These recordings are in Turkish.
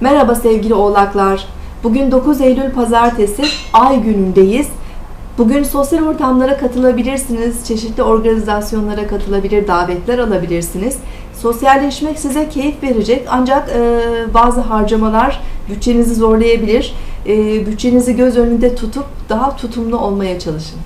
Merhaba sevgili oğlaklar. Bugün 9 Eylül Pazartesi Ay günündeyiz. Bugün sosyal ortamlara katılabilirsiniz, çeşitli organizasyonlara katılabilir, davetler alabilirsiniz. Sosyalleşmek size keyif verecek ancak e, bazı harcamalar bütçenizi zorlayabilir. E, bütçenizi göz önünde tutup daha tutumlu olmaya çalışın.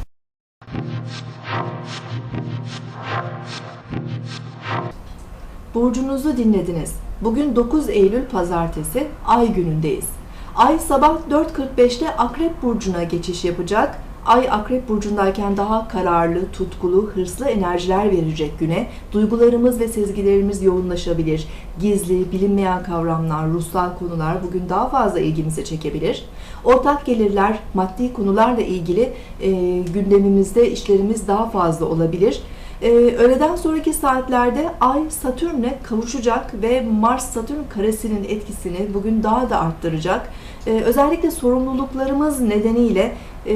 Burcunuzu dinlediniz. Bugün 9 Eylül Pazartesi, Ay günündeyiz. Ay sabah 4.45'te Akrep Burcu'na geçiş yapacak. Ay Akrep Burcu'ndayken daha kararlı, tutkulu, hırslı enerjiler verecek güne. Duygularımız ve sezgilerimiz yoğunlaşabilir. Gizli, bilinmeyen kavramlar, ruhsal konular bugün daha fazla ilgimizi çekebilir. Ortak gelirler, maddi konularla ilgili e, gündemimizde işlerimiz daha fazla olabilir. Ee, öğleden sonraki saatlerde Ay Satürn'e kavuşacak ve Mars Satürn karesinin etkisini bugün daha da arttıracak. Ee, özellikle sorumluluklarımız nedeniyle e,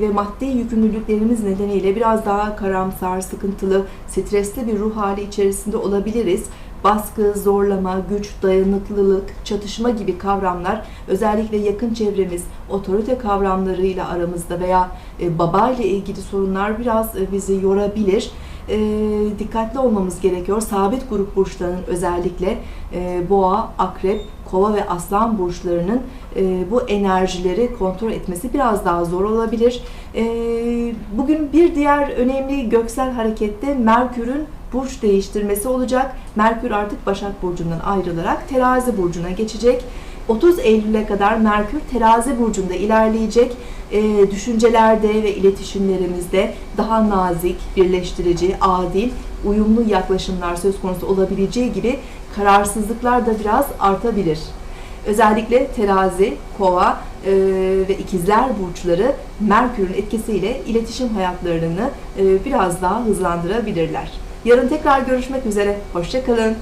ve maddi yükümlülüklerimiz nedeniyle biraz daha karamsar, sıkıntılı, stresli bir ruh hali içerisinde olabiliriz. Baskı, zorlama, güç, dayanıklılık, çatışma gibi kavramlar özellikle yakın çevremiz, otorite kavramlarıyla aramızda veya e, baba ile ilgili sorunlar biraz e, bizi yorabilir e, dikkatli olmamız gerekiyor. Sabit grup burçlarının özellikle e, boğa, akrep, kova ve aslan burçlarının e, bu enerjileri kontrol etmesi biraz daha zor olabilir. E, bugün bir diğer önemli göksel harekette Merkür'ün burç değiştirmesi olacak. Merkür artık Başak Burcu'ndan ayrılarak Terazi Burcu'na geçecek. 30 Eylül'e kadar Merkür Terazi burcunda ilerleyecek. E, düşüncelerde ve iletişimlerimizde daha nazik, birleştirici, adil, uyumlu yaklaşımlar söz konusu olabileceği gibi kararsızlıklar da biraz artabilir. Özellikle terazi, kova e, ve ikizler burçları Merkür'ün etkisiyle iletişim hayatlarını e, biraz daha hızlandırabilirler. Yarın tekrar görüşmek üzere. Hoşçakalın.